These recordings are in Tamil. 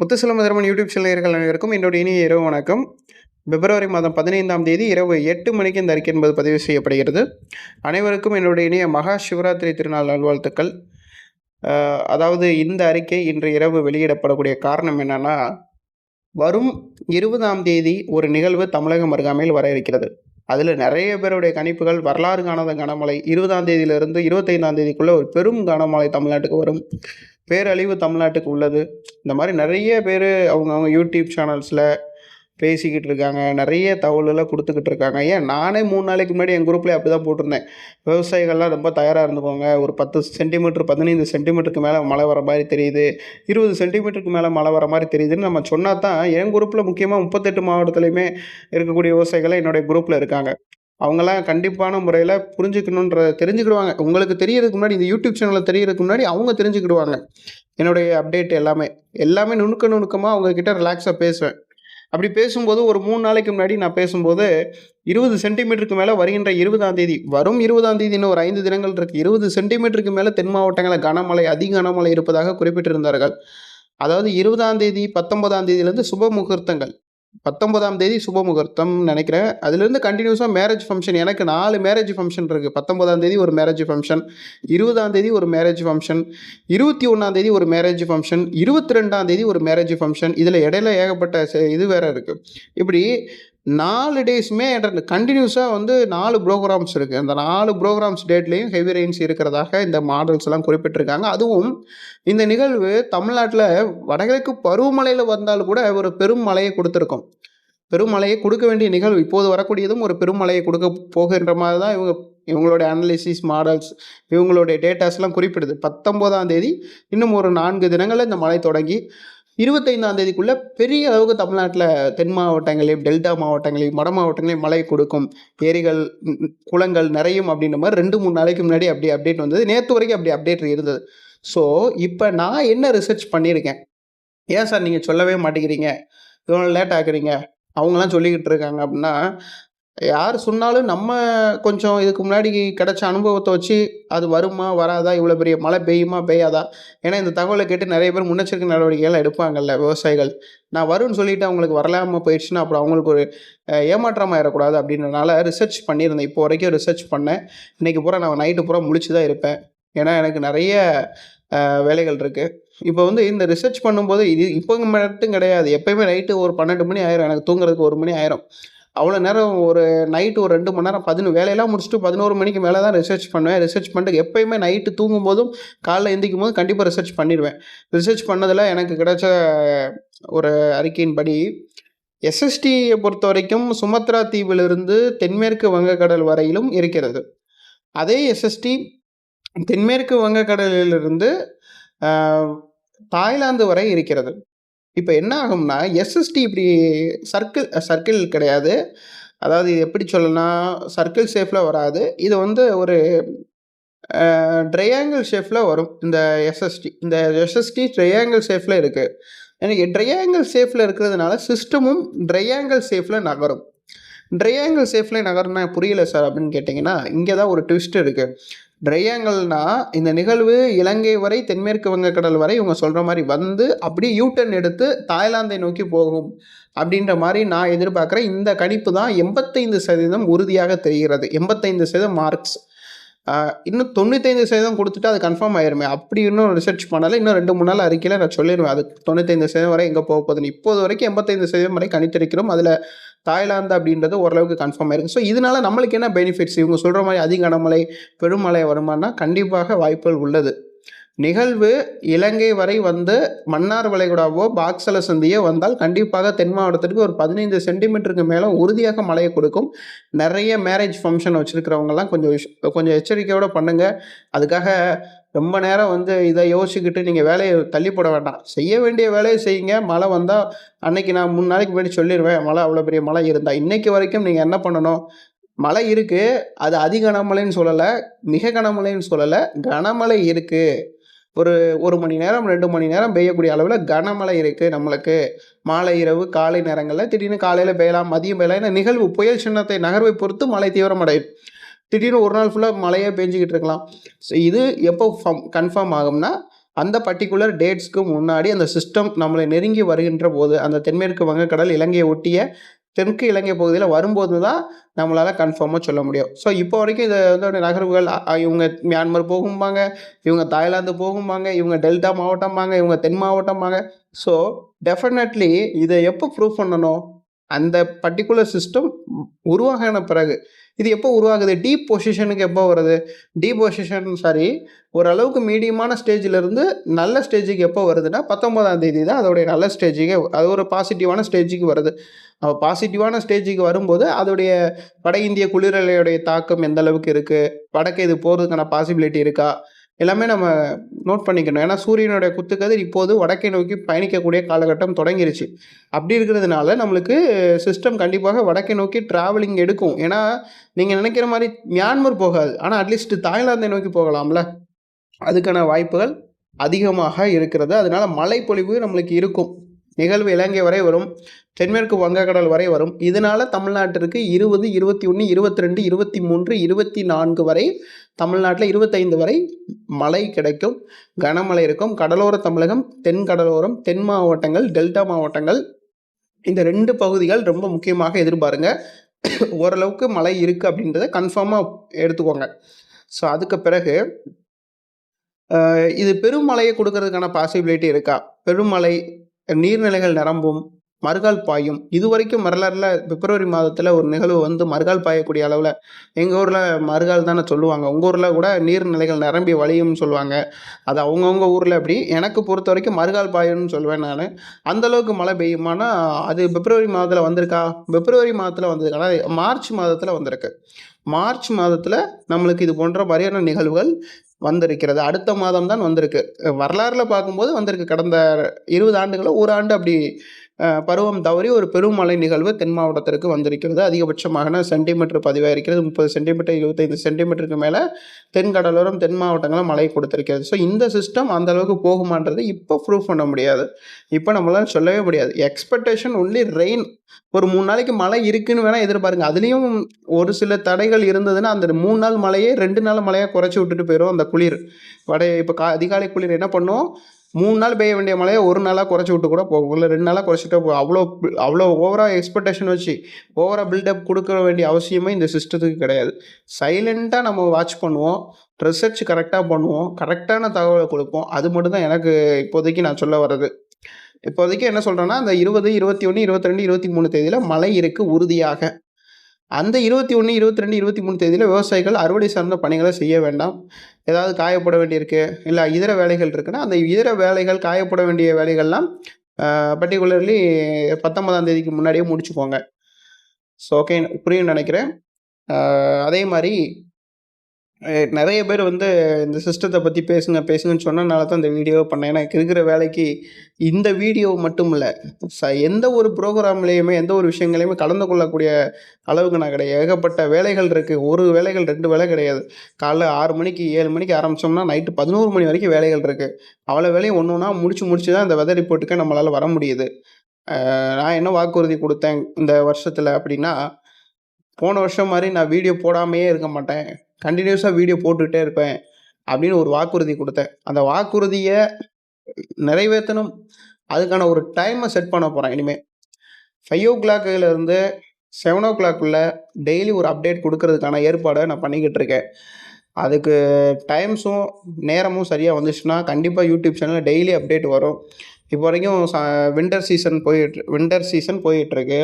முத்துசெல்வம் யூடியூப் சேனல் அனைவருக்கும் என்னுடைய இனிய இரவு வணக்கம். பிப்ரவரி மாதம் பதினைந்தாம் தேதி இரவு எட்டு மணிக்கு இந்த அறிக்கை என்பது பதிவு செய்யப்படுகிறது. அனைவருக்கும் என்னுடைய இனிய மகா சிவராத்திரி திருநாள் நல்வாழ்த்துக்கள். அதாவது இந்த அறிக்கை இன்று இரவு வெளியிடப்படக்கூடிய காரணம் என்னென்னா வரும் இருபதாம் தேதி ஒரு நிகழ்வு தமிழகம் அருகாமையில் வர இருக்கிறது. அதில் நிறைய பேருடைய கணிப்புகள் வரலாறு காணாத கனமழை இருபதாம் தேதியிலிருந்து இருபத்தைந்தாம் தேதிக்குள்ளே ஒரு பெரும் கனமழை தமிழ்நாட்டுக்கு வரும். பேரழிவு தமிழ்நாட்டுக்கு உள்ளது. இந்த மாதிரி நிறைய பேர் அவங்கவுங்க யூடியூப் சேனல்ஸில் பேசிக்கிட்டு இருக்காங்க. நிறைய தகவல்களை கொடுத்துக்கிட்டு இருக்காங்க. ஏன்? நானே மூணு நாளைக்கு முன்னாடி என் குரூப்லேயே அப்படி தான் போட்டிருந்தேன். விவசாயிகள்லாம் ரொம்ப தயாராக இருந்துக்கோங்க. ஒரு பத்து சென்டிமீட்டர் பதினைந்து சென்டிமீட்டருக்கு மேலே மழை வர மாதிரி தெரியுது. இருபது சென்டிமீட்டருக்கு மேலே மழை வர மாதிரி தெரியுதுன்னு நம்ம சொன்னால் தான் என் குரூப்பில் முக்கியமாக முப்பத்தெட்டு மாவட்டத்துலையுமே இருக்கக்கூடிய விவசாயிகளை என்னுடைய குரூப்பில் இருக்காங்க. அவங்கெல்லாம் கண்டிப்பான முறையில் புரிஞ்சுக்கணுன்ற தெரிஞ்சுக்கிடுவாங்க. உங்களுக்கு தெரியறதுக்கு முன்னாடி இந்த யூடியூப் சேனலில் தெரியறதுக்கு முன்னாடி அவங்க தெரிஞ்சுக்கிடுவாங்க. என்னுடைய அப்டேட் எல்லாமே. எல்லாமே நுணுக்க நுணுக்கமாக அவங்கக்கிட்ட ரிலாக்ஸாக பேசுவேன். அப்படி பேசும்போது ஒரு மூணு நாளைக்கு முன்னாடி நான் பேசும்போது இருபது சென்டிமீட்டருக்கு மேலே வருகின்ற இருபதாம் தேதி வரும் இருபதாம் தேதி இன்னும் ஒரு ஐந்து தினங்கள் இருக்குது இருபது சென்டிமீட்டருக்கு மேலே தென் மாவட்டங்களில் கனமழை அதிக கனமழை இருப்பதாக குறிப்பிட்டிருந்தார்கள். அதாவது இருபதாம் தேதி பத்தொன்பதாம் தேதியிலேருந்து சுப முகூர்த்தங்கள். பத்தொன்பதாம் தேதி சுப முகூர்த்தம் நினைக்கிறேன். அதுலேருந்து கண்டினியூஸாக மேரேஜ் ஃபங்க்ஷன் எனக்கு நாலு மேரேஜ் ஃபங்க்ஷன் இருக்குது பத்தொன்பதாம் தேதி ஒரு மேரேஜ் ஃபங்க்ஷன் இருபதாம் தேதி ஒரு மேரேஜ் ஃபங்க்ஷன் இருபத்தி ஒன்றாம் தேதி ஒரு மேரேஜ் ஃபங்க்ஷன் இருபத்தி ரெண்டாம் தேதி ஒரு மேரேஜ் ஃபங்க்ஷன் இதில் இடையில ஏகப்பட்ட இது வேறு இருக்குது இப்படி நாலு டேஸுமே கண்டினியூஸாக வந்து நாலு ப்ரோக்ராம்ஸ் இருக்குது அந்த நாலு ப்ரோக்ராம்ஸ் டேட்லேயும் ஹெவி ரெயின்ஸ் இருக்கிறதாக இந்த மாடல்ஸ் எல்லாம் குறிப்பிட்டிருக்காங்க. அதுவும் இந்த நிகழ்வு தமிழ்நாட்டில் வடகிழக்கு பருவமழையில் வந்தாலும் கூட ஒரு பெரும் மழையை கொடுத்துருக்கோம். பெருமழையை கொடுக்க வேண்டிய நிகழ்வு இப்போது வரக்கூடியதும் ஒரு பெருமழையை கொடுக்க போகின்ற மாதிரி தான் இவங்க இவங்களுடைய அனலிசிஸ் மாடல்ஸ் இவங்களுடைய டேட்டாஸ்லாம் குறிப்பிடுது. பத்தொம்போதாம் தேதி இன்னும் ஒரு நான்கு தினங்களில் இந்த மழை தொடங்கி இருபத்தைந்தாம் தேதிக்குள்ளே பெரிய அளவுக்கு தமிழ்நாட்டில் தென் மாவட்டங்களையும் டெல்டா மாவட்டங்களையும் வட மாவட்டங்களையும் மழை கொடுக்கும் ஏரிகள் குளங்கள் நிறையும் அப்படின்ற மாதிரி ரெண்டு மூணு நாளைக்கு முன்னாடி அப்படி அப்டேட் வந்தது. நேற்று வரைக்கும் அப்படி அப்டேட் இருந்தது. ஸோ இப்போ நான் என்ன ரிசர்ச் பண்ணியிருக்கேன்? ஏன் சார் நீங்கள் சொல்லவே மாட்டேங்கிறீங்க? இவ்வளோ லேட் ஆக்குறீங்க அவங்களாம் சொல்லிக்கிட்டு இருக்காங்க அப்படின்னா யார் சொன்னாலும் நம்ம கொஞ்சம் இதுக்கு முன்னாடி கிடைச்ச அனுபவத்தை வச்சு அது வருமா வராதா? இவ்வளோ பெரிய மழை பெய்யுமா பெய்யாதா? ஏன்னா இந்த தகவலை கேட்டு நிறைய பேர் முன்னெச்சரிக்கை நடவடிக்கைகள் எடுப்பாங்கல்ல விவசாயிகள். நான் வரும்னு சொல்லிட்டு அவங்களுக்கு வரலாமல் போயிடுச்சுன்னா அப்புறம் அவங்களுக்கு ஒரு ஏமாற்றமாக ஏமாற்றம் ஆயிடக்கூடாது அப்படின்றனால ரிசர்ச் பண்ணியிருந்தேன். இப்போ வரைக்கும் ரிசர்ச் பண்ணேன். இன்றைக்கி பூரா நான் நைட்டு பூரா முழிச்சு தான் இருப்பேன். ஏன்னா எனக்கு நிறைய வேலைகள் இருக்குது இப்போ வந்து இந்த ரிசர்ச் பண்ணும்போது இது இப்போ மட்டும் கிடையாது. எப்பயுமே நைட்டு ஒரு பன்னெண்டு மணி ஆயிரும். எனக்கு தூங்குறதுக்கு ஒரு மணி ஆயிரும். அவ்வளோ நேரம் ஒரு நைட்டு ஒரு ரெண்டு மணி நேரம் பதினொன்று வேலையெல்லாம் முடிச்சுட்டு பதினோரு மணிக்கு மேலே தான் ரிசர்ச் பண்ணுவேன். ரிசர்ச் பண்ணிட்டு எப்பயுமே நைட்டு தூங்கும் போதும் காலைல எந்திக்கும் போது கண்டிப்பாக ரிசர்ச் பண்ணிடுவேன். ரிசர்ச் பண்ணதில் எனக்கு கிடைச்ச ஒரு அறிக்கையின்படி எஸ்எஸ்டியை பொறுத்த வரைக்கும் சுமத்ரா தீவிலிருந்து தென்மேற்கு வங்கக்கடல் வரையிலும் இருக்கிறது. அதே எஸ்எஸ்டி தென்மேற்கு வங்கக்கடலிலிருந்து தாய்லாந்து வரை இருக்கிறது. இப்போ என்ன ஆகும்னா எஸ்எஸ்டி இப்படி சர்க்கிள் சர்க்கிள் கிடையாது. அதாவது இது எப்படி சொல்லலாம் சர்க்கிள் ஷேப்பில் வராது. இது வந்து ஒரு ட்ரையாங்கிள் ஷேப்பில் வரும் இந்த எஸ்எஸ்டி இந்த எஸ்எஸ்டி ட்ரையாங்கிள் ஷேப்பில் இருக்குது எனக்கு ட்ரையாங்கிள் ஷேப்பில் இருக்கிறதுனால சிஸ்டமும் ட்ரையாங்கிள் ஷேப்பில் நகரும். ட்ரையாங்கிள் ஷேப்பில் நகரும்னா புரியல சார் அப்படின்னு கேட்டிங்கன்னா இங்கே தான் ஒரு ட்விஸ்ட் இருக்குது ட்ரையாங்கல்னால் இந்த நிகழ்வு இலங்கை வரை தென்மேற்கு வங்கக்கடல் வரை இவங்க சொல்கிற மாதிரி வந்து அப்படியே யூட்டன் எடுத்து தாய்லாந்தை நோக்கி போகும் அப்படின்ற மாதிரி நான் எதிர்பார்க்குறேன். இந்த கணிப்பு தான் எண்பத்தைந்து சதவீதம் உறுதியாக தெரிகிறது. எண்பத்தைந்து சதவீதம் மார்க்ஸ் இன்னும் தொண்ணூத்தைந்து சதவீதம் கொடுத்துட்டு அது கன்ஃபார்ம் ஆயிருமே. அப்படி இன்னும் ரிசர்ச் பண்ணலை. இன்னும் ரெண்டு மூணு நாள் அறிக்கையில் நான் சொல்லிடுவேன். அது தொண்ணூத்தைந்து சதவீதம் வரை எங்கே போக போகுதுன்னு. இப்போது வரைக்கும் எண்பத்தைந்து சதவீதம் வரை கணித்திருக்கிறோம். அதில் தாய்லாந்து அப்படின்றது ஓரளவுக்கு கன்ஃபார்ம் ஆயிருக்கு. ஸோ இதனால நம்மளுக்கு என்ன பெனிஃபிட்ஸ் இவங்க சொல்கிற மாதிரி அதிக கனமழை பெருமழை வருமானா கண்டிப்பாக வாய்ப்புகள் உள்ளது. நிகழ்வு இலங்கை வரை வந்து மன்னார் வளைகுடாவோ பாக்ஸல சந்தியோ வந்தால் கண்டிப்பாக தென் மாவட்டத்திற்கு ஒரு பதினைந்து சென்டிமீட்டருக்கு மேலே உறுதியாக மழையை கொடுக்கும். நிறைய மேரேஜ் ஃபங்க்ஷன் வச்சுருக்கிறவங்கலாம் கொஞ்சம் கொஞ்சம் எச்சரிக்கையோடு பண்ணுங்கள் அதுக்காக ரொம்ப நேரம் வந்து இதை யோசிச்சுக்கிட்டு நீங்கள் வேலையை தள்ளி போட வேண்டாம். செய்ய வேண்டிய வேலையை செய்யுங்க. மழை வந்தால் அன்னைக்கு நான் மூணு நாளைக்கு முன்னாடி சொல்லிடுவேன் மழை அவ்வளோ பெரிய மழை இருந்தால் இன்றைக்கு வரைக்கும் நீங்கள் என்ன பண்ணணும்? மழை இருக்குது அது அதி கனமழைன்னு சொல்லலை. மிக கனமழைன்னு சொல்லலை. கனமழை இருக்குது ஒரு ஒரு மணி நேரம் ரெண்டு மணி நேரம் பெய்யக்கூடிய அளவில் கனமழை இருக்குது நம்மளுக்கு. மாலை இரவு காலை நேரங்களில் திடீர்னு காலையில் பெய்யலாம் மதியம் பெய்யலாம். ஏன்னா நிகழ்வு புயல் சின்னத்தை நகர்வை பொறுத்து மழை தீவிரமடையும். திடீர்னு ஒரு நாள் ஃபுல்லாக மழையே பெஞ்சிக்கிட்டு இருக்கலாம். ஸோ இது எப்போ ஃபம் கன்ஃபார்ம் ஆகும்னா அந்த பர்டிகுலர் டேட்ஸ்க்கு முன்னாடி அந்த சிஸ்டம் நம்மளை நெருங்கி வருகின்ற போது அந்த தென்மேற்கு வங்கக்கடல் இலங்கையை ஒட்டிய தெற்கு இலங்கை பகுதியில் வரும்போது தான் நம்மளால் கன்ஃபார்மாக சொல்ல முடியும். ஸோ இப்போ வரைக்கும் இதை வந்து நகர்வுகள் இவங்க மியான்மர் போகும்பாங்க இவங்க தாய்லாந்து போகும்பாங்க இவங்க டெல்டா மாவட்டம்பாங்க இவங்க தென் மாவட்டம்பாங்க. ஸோ டெஃபினெட்லி இதை எப்போ ப்ரூவ் பண்ணணும்? அந்த பர்டிகுலர் சிஸ்டம் உருவாகின பிறகு இது எப்போ உருவாகுது? டீப் பொசிஷனுக்கு எப்போ வருது? டீப் பொசிஷன் சாரி ஓரளவுக்கு மீடியமான ஸ்டேஜிலிருந்து நல்ல ஸ்டேஜுக்கு எப்போ வருதுன்னா பத்தொன்பதாம் தேதி தான் அதோடைய நல்ல ஸ்டேஜுக்கு அது ஒரு பாசிட்டிவான ஸ்டேஜுக்கு வருது. அப்போ பாசிட்டிவான ஸ்டேஜுக்கு வரும்போது அதோடைய வட இந்திய குளிரலையுடைய தாக்கம் எந்த அளவுக்கு இருக்குது வடக்கு இது போகிறதுக்கான பாசிபிலிட்டி இருக்கா? எல்லாமே நம்ம நோட் பண்ணிக்கணும். ஏன்னா சூரியனுடைய குத்துக்கதிர் இப்போது வடக்கை நோக்கி பயணிக்கக்கூடிய காலகட்டம் தொடங்கிருச்சு. அப்படி இருக்கிறதுனால நம்மளுக்கு சிஸ்டம் கண்டிப்பாக வடக்கை நோக்கி ட்ராவலிங் எடுக்கும். ஏன்னா நீங்கள் நினைக்கிற மாதிரி மியான்மர் போகாது. ஆனால் அட்லீஸ்ட் தாய்லாந்தை நோக்கி போகலாம்ல. அதுக்கான வாய்ப்புகள் அதிகமாக இருக்கிறது. அதனால மழைப்பொழிவு நம்மளுக்கு இருக்கும். நிகழ்வு இலங்கை வரை வரும். தென்மேற்கு வங்கக்கடல் வரை வரும். இதனால் தமிழ்நாட்டிற்கு இருபது இருபத்தி ஒன்று இருபத்தி ரெண்டு இருபத்தி மூன்று இருபத்தி நான்கு வரை தமிழ்நாட்டில் இருபத்தைந்து வரை மழை கிடைக்கும். கனமழை இருக்கும். கடலோர தமிழகம் தென் கடலோரம் தென் மாவட்டங்கள் டெல்டா மாவட்டங்கள் இந்த ரெண்டு பகுதிகள் ரொம்ப முக்கியமாக எதிர்பாருங்க. ஓரளவுக்கு மழை இருக்குது அப்படின்றத கன்ஃபார்மாக எடுத்துக்கோங்க. ஸோ அதுக்கு பிறகு இது பெருமழையை கொடுக்கறதுக்கான பாசிபிலிட்டி இருக்கா? பெருமழை நீர்நிலைகள் நிரம்பும் மறுகால் பாயும். இது வரைக்கும் வரலாறுல பிப்ரவரி மாதத்தில் ஒரு நிகழ்வு வந்து மறுகால் பாயக்கூடிய அளவில் எங்கள் ஊரில் மறுகால் தானே சொல்லுவாங்க. உங்கள் ஊரில் கூட நீர்நிலைகள் நிரம்பி வழியும்னு சொல்லுவாங்க. அது அவங்கவுங்க ஊரில் அப்படி. எனக்கு பொறுத்த வரைக்கும் மறுகால் பாயும்னு சொல்லுவேன் நான். அந்த அளவுக்கு மழை பெய்யுமானா அது பிப்ரவரி மாதத்தில் வந்திருக்கா? பிப்ரவரி மாதத்தில் வந்திருக்கா? மார்ச் மாதத்தில் வந்திருக்கு. மார்ச் மாதத்தில் நம்மளுக்கு இது போன்ற மாதிரியான நிகழ்வுகள் வந்திருக்கிறது. அடுத்த மாதம் தான் வந்திருக்கு. வரலாறுல பார்க்கும்போது வந்திருக்கு. கடந்த இருபது ஆண்டுகளில் ஒரு ஆண்டு அப்படி பருவம் தவறி ஒரு பெருமழை நிகழ்வு தென் மாவட்டத்திற்கு வந்திருக்கிறது. அதிகபட்சமாக சென்டிமீட்டர் பதிவாயிருக்கிறது. முப்பது சென்டிமீட்டர் இருபத்தைந்து சென்டிமீட்டருக்கு மேலே தென் கடலோரம் தென் மாவட்டங்களும் மழை கொடுத்திருக்கிறது. ஸோ இந்த சிஸ்டம் அந்த அளவுக்கு போகுமான்றது இப்போ ப்ரூவ் பண்ண முடியாது. இப்போ நம்மளால் சொல்லவே முடியாது. எக்ஸ்பெக்டேஷன் ஒன்லி ரெயின் ஒரு மூணு நாளைக்கு மழை இருக்குன்னு வேணால் எதிர்பாருங்க. அதுலேயும் ஒரு சில தடைகள் இருந்ததுன்னா அந்த மூணு நாள் மழையே ரெண்டு நாள் மழையாக குறைச்சி விட்டுட்டு போயிடும் அந்த குளிர். வட இப்போ கா அதிகாலை குளிர் என்ன பண்ணுவோம் மூணு நாள் பெய்ய வேண்டிய மழையை ஒரு நாளாக குறைச்சி விட்டு கூட போகும். இல்லை ரெண்டு நாளாக குறைச்சிட்டே போகும். அவ்வளோ அவ்வளோ ஓவராக எக்ஸ்பெக்டேஷன் வச்சு ஓவராக பில்டப் கொடுக்க வேண்டிய அவசியமே இந்த சிஸ்டத்துக்கு கிடையாது. சைலண்ட்டாக நம்ம வாட்ச் பண்ணுவோம். ரிசர்ச் கரெக்டாக பண்ணுவோம். கரெக்டான தகவலை கொடுப்போம். அது மட்டும்தான் எனக்கு இப்போதைக்கு நான் சொல்ல வர்றது. இப்போதைக்கு என்ன சொல்கிறேன்னா அந்த இருபது இருபத்தி ஒன்று இருபத்தி ரெண்டு இருபத்தி மூணு தேதியில் மழை இருக்குது உறுதியாக. அந்த இருபத்தி ஒன்று இருபத்தி ரெண்டு இருபத்தி மூணு தேதியில் விவசாயிகள் அறுவடை சார்ந்த பணிகளை செய்ய வேண்டாம். ஏதாவது காயப்பட வேண்டியிருக்கு இல்லை இதர வேலைகள் இருக்குன்னா அந்த இதர வேலைகள் காயப்பட வேண்டிய வேலைகள்லாம் பர்டிகுலர்லி பத்தொன்பதாம் தேதிக்கு முன்னாடியே முடிச்சுக்கோங்க. ஸோ ஓகே புரியும்னு நினைக்கிறேன். அதே மாதிரி நிறைய பேர் வந்து இந்த சிஸ்டத்தை பற்றி பேசுங்க பேசுங்கன்னு சொன்னனால தான் இந்த வீடியோ பண்ணேன். எனக்கு இருக்கிற வேலைக்கு இந்த வீடியோ மட்டும் இல்லை. ச எந்த ஒரு ப்ரோக்ராம்லேயுமே எந்த ஒரு விஷயங்களையுமே கலந்து கொள்ளக்கூடிய அளவுக்கு நான் கிடையாது. ஏகப்பட்ட வேலைகள் இருக்குது ஒரு வேலைகள் ரெண்டு வேலை கிடையாது. காலைல ஆறு மணிக்கு ஏழு மணிக்கு ஆரம்பித்தோம்னா நைட்டு பதினோரு மணி வரைக்கும் வேலைகள் இருக்குது அவ்வளோ வேலையும் ஒன்று ஒன்றா முடிச்சு முடிச்சு தான் இந்த வெதர் ரிப்போர்ட்டுக்கு நம்மளால் வர முடியுது. நான் என்ன வாக்குறுதி கொடுத்தேன் இந்த வருஷத்தில் அப்படின்னா போன வருஷம் மாதிரி நான் வீடியோ போடாமையே இருக்க மாட்டேன். கண்டினியூஸாக வீடியோ போட்டுக்கிட்டே இருப்பேன். அப்படின்னு ஒரு வாக்குறுதி கொடுத்தேன். அந்த வாக்குறுதியை நிறைவேற்றணும். அதுக்கான ஒரு டைமை செட் பண்ண போகிறேன் இனிமேல் ஃபைவ் ஓ இருந்து செவன் ஓ கிளாக்குள்ளே டெய்லி ஒரு அப்டேட் கொடுக்கறதுக்கான ஏற்பாடை நான் பண்ணிக்கிட்டு இருக்கேன். அதுக்கு டைம்ஸும் நேரமும் சரியாக வந்துச்சுன்னா கண்டிப்பாக யூடியூப் சேனலில் டெய்லி அப்டேட் வரும். இப்போ வரைக்கும் வின்டர் சீசன் போயிட்டு வின்டர் சீசன் போயிட்டுருக்கு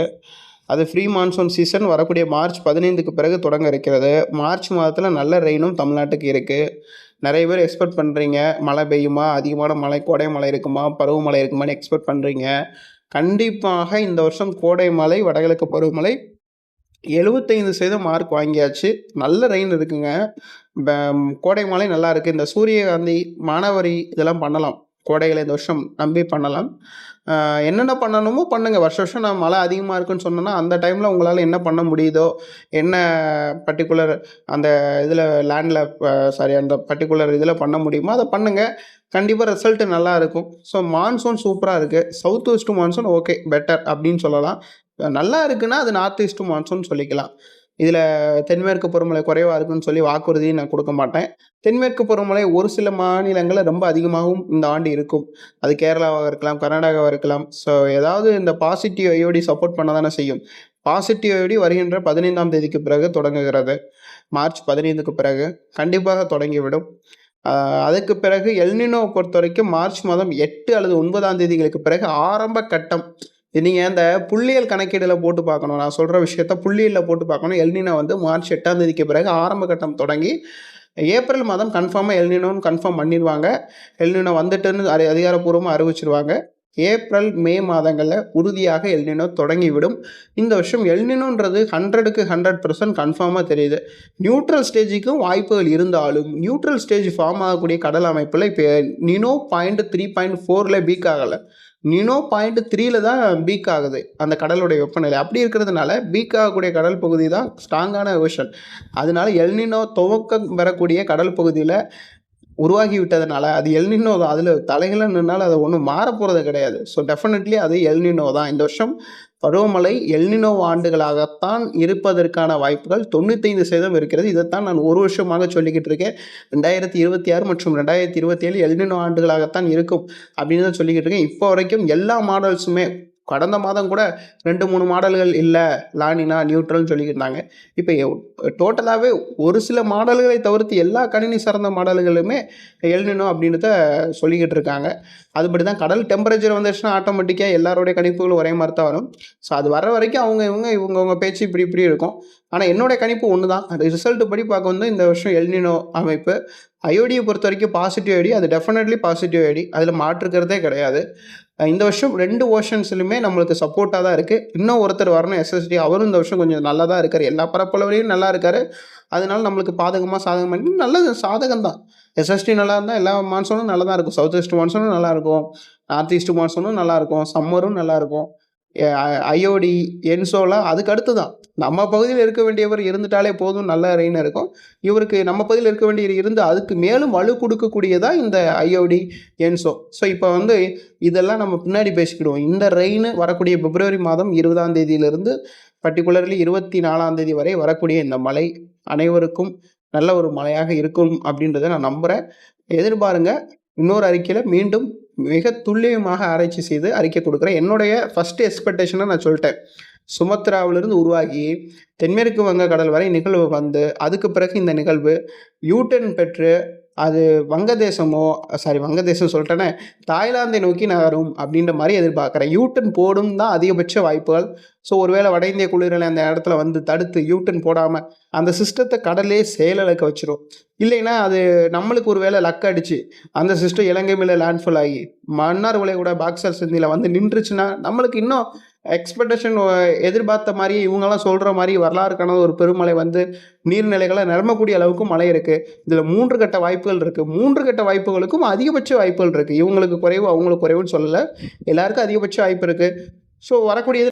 அது ஃப்ரீ மான்சூன் சீசன் வரக்கூடிய மார்ச் பதினைந்துக்கு பிறகு தொடங்க இருக்கிறது. மார்ச் மாதத்தில் நல்ல ரெயினும் தமிழ்நாட்டுக்கு இருக்குது நிறைய பேர் எக்ஸ்பெக்ட் பண்ணுறீங்க மழை பெய்யுமா? அதிகமான மழை கோடை மழை இருக்குமா? பருவமழை இருக்குமான்னு எக்ஸ்பெக்ட் பண்ணுறீங்க கண்டிப்பாக இந்த வருஷம் கோடை மழை வடகிழக்கு பருவமழை எழுபத்தைந்து சதவீதம் மார்க் வாங்கியாச்சு. நல்ல ரெயின் இருக்குங்க. கோடை மழை நல்லா இருக்குது இந்த சூரியகாந்தி மானாவாரி இதெல்லாம் பண்ணலாம். கோடைகளை இந்த வருஷம் நம்பி பண்ணலாம். என்னென்ன பண்ணணுமோ பண்ணுங்கள் வருஷ வருஷம் நான் மழை அதிகமாக இருக்குன்னு சொன்னேன்னா அந்த டைமில் உங்களால் என்ன பண்ண முடியுதோ என்ன பர்டிகுலர் அந்த இதில் லேண்டில் சாரி அந்த பர்டிகுலர் இதில் பண்ண முடியுமோ அதை பண்ணுங்கள் கண்டிப்பாக ரிசல்ட்டு நல்லா இருக்கும். ஸோ மான்சூன் சூப்பராக இருக்குது south west monsoon okay better அப்படின்னு சொல்லலாம். நல்லா இருக்குன்னா அது நார்த் ஈஸ்ட் மான்சூன் சொல்லிக்கலாம். இதில் தென்மேற்கு பருவமழை குறைவாக இருக்குன்னு சொல்லி வாக்குறுதியும் நான் கொடுக்க மாட்டேன். தென்மேற்கு பருவமழை ஒரு சில மாநிலங்களில் ரொம்ப அதிகமாகவும் இந்த ஆண்டு இருக்கும். அது கேரளாவாக இருக்கலாம் கர்நாடகாவாக இருக்கலாம். ஸோ ஏதாவது இந்த பாசிட்டிவ் ஐயோடி சப்போர்ட் பண்ண தானே செய்யும். பாசிட்டிவ் ஐயோடி வருகின்ற பதினைந்தாம் தேதிக்கு பிறகு தொடங்குகிறது. மார்ச் பதினைந்துக்கு பிறகு கண்டிப்பாக தொடங்கிவிடும். அதுக்கு பிறகு எல்னினோ பொறுத்த வரைக்கும் மார்ச் மாதம் எட்டு அல்லது ஒன்பதாம் தேதிகளுக்கு பிறகு ஆரம்ப கட்டம். நீங்கள் அந்த புள்ளியல் கணக்கீடில் போட்டு பார்க்கணும். நான் சொல்கிற விஷயத்த புள்ளியலில் போட்டு பார்க்கணும். எல்னினா வந்து மார்ச் எட்டாம் தேதிக்கு பிறகு ஆரம்ப கட்டம் தொடங்கி ஏப்ரல் மாதம் கன்ஃபார்மாக எல்னினோன்னு கன்ஃபார்ம் பண்ணிடுவாங்க. எல்னினோ வந்துட்டுன்னு அதி அதிகாரப்பூர்வமாக அறிவிச்சிருவாங்க. ஏப்ரல் மே மாதங்களில் உறுதியாக எல்னினோ தொடங்கிவிடும். இந்த வருஷம் எல்னினோன்றது ஹண்ட்ரடுக்கு ஹண்ட்ரட் பர்சன்ட் கன்ஃபார்மாக தெரியுது. நியூட்ரல் ஸ்டேஜுக்கும் வாய்ப்புகள் இருந்தாலும் நியூட்ரல் ஸ்டேஜ் ஃபார்ம் ஆகக்கூடிய கடல் அமைப்பில் இப்போ நினோ பாயிண்ட் த்ரீ பாயிண்ட் ஃபோரில் பீக் ஆகலை. நினோ பாயிண்ட் த்ரீல தான் பீக் ஆகுது அந்த கடலுடைய வெப்பநிலை. அப்படி இருக்கிறதுனால பீக் ஆகக்கூடிய கடல் பகுதி தான் ஸ்ட்ராங்கான ஓஷன் அதனால எல்னினோ துவக்கம் பெறக்கூடிய கடல் பகுதியில் உருவாகி விட்டதுனால அது எல்னினோ தான் அதில் தலைகளை நின்றால் அது ஒன்றும் மாற போகிறது கிடையாது. ஸோ டெஃபினெட்லி அது எல்னினோ தான். இந்த வருஷம் பருவமழை எல்னினோ ஆண்டுகளாகத்தான் இருப்பதற்கான வாய்ப்புகள் தொண்ணூத்தைந்து சதவீதம் இருக்கிறது. இதைத்தான் நான் ஒரு வருஷமாக சொல்லிக்கிட்டு இருக்கேன். ரெண்டாயிரத்தி இருபத்தி ஆறு மற்றும் ரெண்டாயிரத்தி இருபத்தி ஏழு எல்னினோ ஆண்டுகளாகத்தான் இருக்கும் அப்படின்னு தான் சொல்லிக்கிட்டு இருக்கேன். இப்போ வரைக்கும் எல்லா மாடல்ஸுமே கடந்த மாதம் கூட ரெண்டு மூணு மாடல்கள் இல்லை. லானினா நியூட்ரல்னு சொல்லிக்கிட்டாங்க இப்போ டோட்டலாகவே ஒரு சில மாடல்களை தவிர்த்து எல்லா கணினி சார்ந்த மாடல்களுமே எல்னினோ அப்படின்றத சொல்லிக்கிட்டு இருக்காங்க. அதுபடி தான் கடல் டெம்பரேச்சர் வந்துச்சுன்னா ஆட்டோமேட்டிக்காக எல்லாருடைய கணிப்புகளும் ஒரே மாதிரி தான் வரும். ஸோ அது வர வரைக்கும் அவங்க இவங்க இவங்கவுங்க பேச்சு இப்படி இப்படி இருக்கும். ஆனால் என்னுடைய கணிப்பு ஒன்று தான் அது ரிசல்ட் படி பார்க்க வந்து இந்த வருஷம் எல்னினோ அமைப்பு. ஐஓடியை பொறுத்த வரைக்கும் பாசிட்டிவ் ஐடி அது டெஃபினெட்லி பாசிட்டிவ் ஐடி அதில் மாற்றுக்கிறதே கிடையாது. இந்த வருஷம் ரெண்டு ஓஷன்ஸ்லையுமே நம்மளுக்கு சப்போர்ட்டாக தான் இருக்குது இன்னும் ஒருத்தர் வரணும் எஸ்எஸ்டி அவரும் இந்த வருஷம் கொஞ்சம் நல்லா தான் இருக்கார். எல்லா பரப்பளவுலையும் நல்லா இருக்கார். அதனால நம்மளுக்கு பாதகமாக சாதகம் பண்ணி நல்லது சாதகம் தான் எஸ்எஸ்டி நல்லா இருந்தால் எல்லா மான்சூனும் நல்லா தான் இருக்கும். சவுத் ஈஸ்ட் மான்சூனும் நல்லா இருக்கும். நார்த் ஈஸ்ட் மான்சூனும் நல்லா இருக்கும். சம்மரும் நல்லா இருக்கும். ஐஓடி என்சோலாம் அதுக்கு அடுத்து தான் நம்ம பகுதியில் இருக்க வேண்டியவர் இருந்துட்டாலே போதும் நல்ல ரெயின் இருக்கும். இவருக்கு நம்ம பகுதியில் இருக்க வேண்டிய இருந்து அதுக்கு மேலும் வலு கொடுக்கக்கூடியதா இந்த ஐஓடி என்சோ ஸோ இப்போ வந்து இதெல்லாம் நம்ம பின்னாடி பேசிக்கிடுவோம். இந்த ரெயின் வரக்கூடிய பிப்ரவரி மாதம் இருபதாம் தேதியிலிருந்து பர்டிகுலர்லி இருபத்தி நாலாம் தேதி வரை வரக்கூடிய இந்த மழை அனைவருக்கும் நல்ல ஒரு மழையாக இருக்கும் அப்படின்றத நான் நம்புகிறேன் எதிர்பாருங்க. இன்னொரு அறிக்கையில் மீண்டும் மிக துல்லியமாக ஆராய்ச்சி செய்து அறிக்கை கொடுக்குறேன். என்னுடைய ஃபஸ்ட்டு எக்ஸ்பெக்டேஷனை நான் சொல்லிட்டேன். சுமத்ராவிலிருந்து உருவாகி தென்மேற்கு வங்க கடல் வரை நிகழ்வு வந்து அதுக்கு பிறகு இந்த நிகழ்வு யூட்டன் பெற்று அது வங்கதேசமோ சாரி வங்கதேசம் சொல்லிட்டேனே தாய்லாந்தை நோக்கி நகரும் அப்படின்ற மாதிரி எதிர்பார்க்குறேன். யூட்டன் போடும் தான் அதிகபட்ச வாய்ப்புகள். ஸோ ஒருவேளை வட இந்திய குளிரில் அந்த இடத்துல வந்து தடுத்து யூட்டன் போடாமல் அந்த சிஸ்டத்தை கடலே செயலிழக்க வச்சிடும் இல்லைன்னா அது நம்மளுக்கு ஒரு வேளை லக் அடிச்சு அந்த சிஸ்டம் இலங்கை மேலே லேண்ட்ஃபால் ஆகி மன்னார் கூட பாக்ஸர் சந்தியில் வந்து நின்றுச்சுன்னா நம்மளுக்கு இன்னும் எக்ஸ்பெக்டேஷன் எதிர்பார்த்த மாதிரி இவங்கெல்லாம் சொல்கிற மாதிரி வரலாறுக்கான ஒரு பெருமழை வந்து நீர்நிலைகளை நிரம்பக்கூடிய அளவுக்கு மழை இருக்குது இதில் மூன்று கட்ட வாய்ப்புகள் இருக்குது மூன்று கட்ட வாய்ப்புகளுக்கும் அதிகபட்ச வாய்ப்புகள் இருக்குது இவங்களுக்கு குறைவு அவங்களுக்கு குறைவுன்னு சொல்லலை. எல்லாருக்கும் அதிகபட்ச வாய்ப்பு இருக்குது ஸோ வரக்கூடியது